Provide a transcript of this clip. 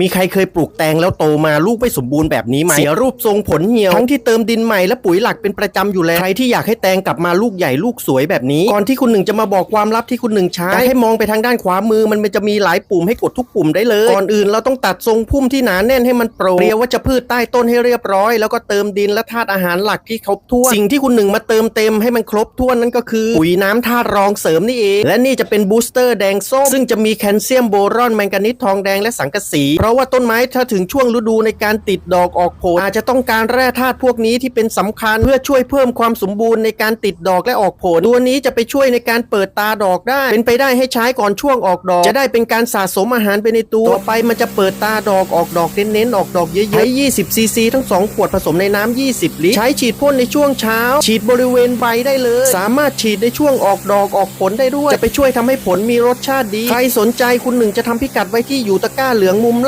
มีใครเคยปลูกแตงแล้วโตมาลูกไม่สมบูรณ์แบบนี้ไหมเสียรูปทรงผลเหี่ยวทั้งที่เติมดินใหม่และปุ๋ยหลักเป็นประจำอยู่แล้ว ใครที่อยากให้แตงกลับมาลูกใหญ่ลูกสวยแบบนี้ ก่อนที่คุณหนึ่งจะมาบอกความลับที่คุณหนึ่งใช้อยากให้มองไปทางด้านขวามือมันจะมีหลายปุ่มให้กดทุกปุ่มได้เลย ก่อนอื่นเราต้องตัดทรงพุ่มที่หนาแน่นให้มันโปร่งเรียวว่าจะพืชใต้ต้นให้เรียบร้อย แล้วก็เติมดินและธาตุอาหารหลักที่ครบถ้วนสิ่งที่คุณหนึ่งมาเติมเต็มให้มันครบถ้วนนั่นก็คือปุ๋ยน้ำธาตุรองเสริมนี่เองและนี่จะเป็นบูสเตอร์แดงส้มซึ่งจะมีแคลเซียมโบรอนแมงกานิสทองแดงและสังกะสีเพราะว่าต้นไม้ถ้าถึงช่วงฤดูในการติดดอกออกผลอาจจะต้องการแร่ธาตุพวกนี้ที่เป็นสำคัญเพื่อช่วยเพิ่มความสมบูรณ์ในการติดดอกและออกผลตัวนี้จะไปช่วยในการเปิดตาดอกได้ เป็นไปได้ให้ใช้ก่อนช่วงออกดอก จะได้เป็นการสะสมอาหารไปในตัวต่อไปมันจะเปิดตาดอกออกดอกเน้นๆออกดอกเยอะๆใช้20ซีซีทั้งสองขวดผสมในน้ำ20 ลิตรใช้ฉีดพ่นในช่วงเช้า ฉีดบริเวณใบได้เลย สามารถฉีดในช่วงออกดอกออกผลได้ด้วย จะไปช่วยทำให้ผลมีรสชาติดี ใครสนใจคุณหนึ่งจะทำพิกัดไว้ที่อยู่ตะกร้าเหลืองมุมล่าง